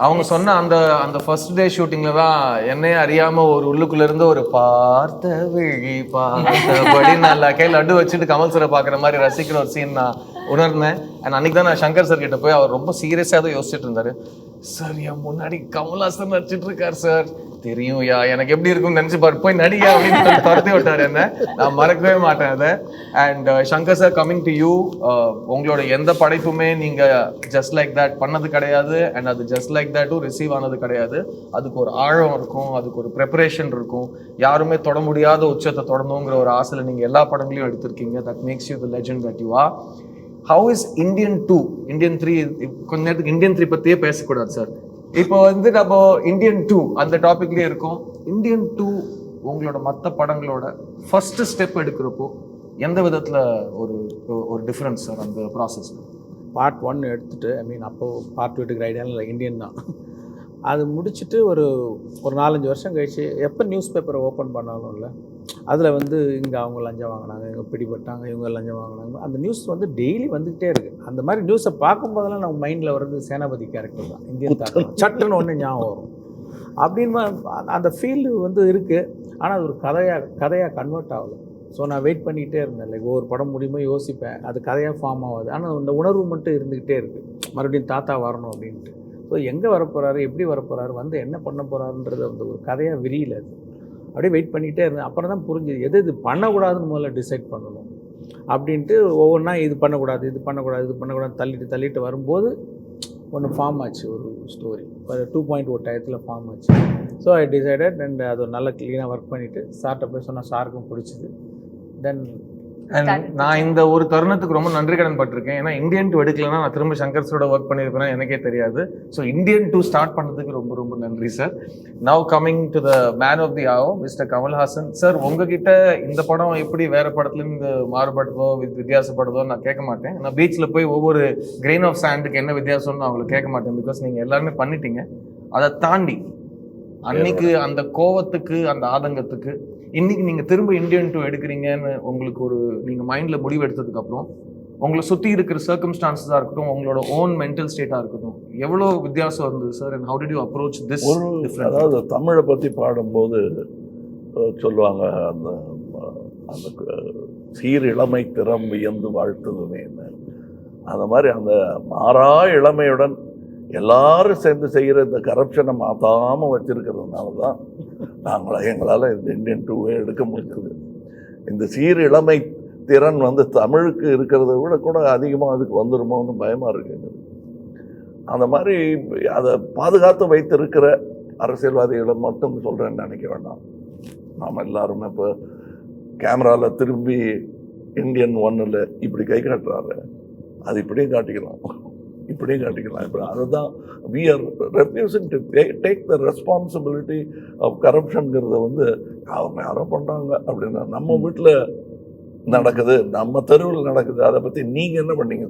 அவங்க சொன்ன அந்த அந்த ஃபர்ஸ்ட் டே ஷூட்டிங்ல தான் என்னையே அறியாம ஒரு உள்ளுக்குள்ள இருந்து ஒரு பார்த்த விழி பார்த்தபடி நான் கையில் லட்டு வச்சுட்டு கமல் சாரை பாக்குற மாதிரி ரசிக்கிற ஒரு சீன் தான். உணர்ந்தேன். அண்ட் அன்னைக்கு தான் நான் சங்கர் சார் கிட்ட போய் அவர் ரொம்ப சீரியஸாக தான் யோசிச்சுட்டு இருந்தாரு. சார் என் முன்னாடி கமல்ஹாசன் நடிச்சிட்டு இருக்கார் சார் தெரியும் யா எனக்கு எப்படி இருக்கும்னு நினைச்சு பாரு. போய் நடிகா அப்படின்னு சொல்லி துரத்தி விட்டாரு என்ன. நான் மறக்கவே மாட்டேன் அதை. And uh, Shankar sir coming to you உங்களோட எந்த படைப்புமே நீங்க ஜஸ்ட் லைக் தட் பண்ணது கிடையாது. அண்ட் அது ஜஸ்ட் லைக் தட்டும் ரிசீவ் ஆனது கிடையாது. அதுக்கு ஒரு ஆழம் இருக்கும் அதுக்கு ஒரு ப்ரெப்பரேஷன் இருக்கும். யாருமே தொட முடியாத உச்சத்தை தொடணுங்கிற ஒரு ஆசையில் நீங்க எல்லா படங்களையும் எடுத்திருக்கீங்க. That makes you the legend that you are how is Indian two Indian three கொஞ்ச நேரத்துக்கு இந்தியன் த்ரீ பற்றியே பேசக்கூடாது சார் இப்போ வந்து நம்ம இந்தியன் டூ அந்த டாபிக்லேயே இருக்கோம். இந்தியன் டூ உங்களோட மற்ற படங்களோட ஃபஸ்ட்டு ஸ்டெப் எடுக்கிறப்போ எந்த விதத்தில் ஒரு ஒரு டிஃப்ரென்ஸ் சார் அந்த ப்ராசஸ் பார்ட் ஒன் எடுத்துட்டு ஐ மீன் அப்போது பார்ட் டூ எடுக்கிற ஐடியாவில் இல்லை இந்தியன் தான். அது முடிச்சுட்டு ஒரு ஒரு நாலஞ்சு வருஷம் கழிச்சு எப்போ நியூஸ் பேப்பரை ஓப்பன் பண்ணாலும் இல்லை அதில் வந்து இங்கே அவங்க லஞ்சம் வாங்கினாங்க இங்கே பிடிபட்டாங்க இவங்க லஞ்சம் வாங்கினாங்க. அந்த நியூஸ் வந்து டெய்லி வந்துக்கிட்டே இருக்குது அந்த மாதிரி நியூஸை பார்க்கும்போதெல்லாம் நம்ம மைண்டில் வர்றது சேனாபதி கேரக்டர் தான். இந்தியன் தாக்கம் சட்டுன்னு ஒன்று ஞாபகம் வரும். அப்படின்னு அந்த ஃபீல்டு வந்து இருக்குது ஆனால் அது ஒரு கதையாக கதையாக கன்வெர்ட் ஆகலை. ஸோ நான் வெயிட் பண்ணிக்கிட்டே இருந்தேன். லைக் ஒவ்வொரு படம் முடியுமோ யோசிப்பேன். அது கதையாக ஃபார்ம் ஆகாது. ஆனால் அந்த உணர்வு மட்டும் இருந்துக்கிட்டே இருக்குது மறுபடியும் தாத்தா வரணும் அப்படின்ட்டு. ஸோ எங்கே வரப்போகிறாரு எப்படி வரப்போகிறாரு வந்து என்ன பண்ண போகிறாருன்றது அந்த ஒரு கதையாக விரியல அது. அப்படியே வெயிட் பண்ணிகிட்டே இருந்தேன். அப்புறம் தான் புரிஞ்சுது எது இது பண்ணக்கூடாதுன்னு முதல்ல டிசைட் பண்ணணும். அப்படின்ட்டு ஒவ்வொன்றா இது பண்ணக்கூடாது இது பண்ணக்கூடாது இது பண்ணக்கூடாது தள்ளிட்டு தள்ளிட்டு வரும்போது ஒன்று ஃபார்ம் ஆச்சு ஒரு ஸ்டோரி ஒரு டூ பாயிண்ட் ஒரு டயத்தில் ஃபார்ம் ஆச்சு. ஸோ ஐ டிசைடட் அண்ட் அது நல்லா நல்ல க்ளீனாக ஒர்க் பண்ணிவிட்டு சார்கிட்ட போய் சொன்னால் சாருக்கும் பிடிச்சிது. தென் நான் இந்த ஒரு தருணத்துக்கு ரொம்ப நன்றி கடன் பட்டிருக்கேன். ஏன்னா இந்தியன் டூ எடுக்கலன்னா நான் திரும்ப சங்கர் சரோட ஒர்க் பண்ணியிருப்பேன்னா எனக்கே தெரியாது. ஸோ இந்தியன் டூ ஸ்டார்ட் பண்ணதுக்கு ரொம்ப ரொம்ப நன்றி sir now coming to the man of the hour mister Kamal Haasan. Sir உங்ககிட்ட இந்த படம் எப்படி வேற படத்துல இருந்து மாறுபடுதோ வித் வித்தியாசப்படுதோ நான் கேட்க மாட்டேன். நான் பீச்சில் போய் ஒவ்வொரு கிரெயின் ஆஃப் சாண்டுக்கு என்ன வித்தியாசம்னு அவங்களை கேட்க மாட்டேன். பிகாஸ் நீங்கள் எல்லாருமே பண்ணிட்டீங்க. அதை தாண்டி அன்னைக்கு அந்த கோவத்துக்கு அந்த ஆதங்கத்துக்கு இன்னைக்கு நீங்க திரும்ப இந்தியன் டூ எடுக்கிறீங்கன்னு உங்களுக்கு ஒரு நீங்க மைண்ட்ல முடிவு எடுத்ததுக்கு அப்புறம் உங்களை சுத்தி இருக்கிற சர்க்கம்ஸ்டான்சஸா இருக்கட்டும் உங்களோட ஓன் மென்டல் ஸ்டேட்டா இருக்கட்டும் எவ்வளவு வித்தியாசம் இருந்தது sir and how did you approach this அதாவது தமிழை பற்றி பாடும்போது சொல்லுவாங்க அந்த அந்த சீர் இளமை திறம் வியந்து வாழ்த்துதுமேன்னு அந்த மாதிரி அந்த மாறா இளமையுடன் எல்லாரும் சேர்ந்து செய்கிற இந்த கரப்ஷனை மாற்றாமல் வச்சுருக்கிறதுனால தான் நாங்களாக எங்களால் இந்த இந்தியன் டூவே எடுக்க முடிஞ்சது. இந்த சீர் இளமை திறன் வந்து தமிழுக்கு இருக்கிறத விட கூட அதிகமாக அதுக்கு வந்துருமோன்னு பயமாக இருக்குங்க அந்த மாதிரி அதை பாதுகாத்து வைத்திருக்கிற அரசியல்வாதிகளை மட்டும் சொல்கிறேன்னு நினைக்க வேண்டாம். நாம் எல்லாருமே இப்போ கேமராவில் திரும்பி இந்தியன் ஒன்னில் இப்படி கை காட்டுறாரு. அது இப்படியும் காட்டிக்கலாம் இப்படியே காட்டிக்கலாம். இப்போ அதுதான் we are refusing to take the responsibility of கரப்ஷனுங்கிறத வந்து அவங்க யாரோ பண்ணுறாங்க அப்படின்னா நம்ம வீட்டில் நடக்குது நம்ம தெருவில் நடக்குது. அதை பற்றி நீங்கள் என்ன பண்ணீங்க?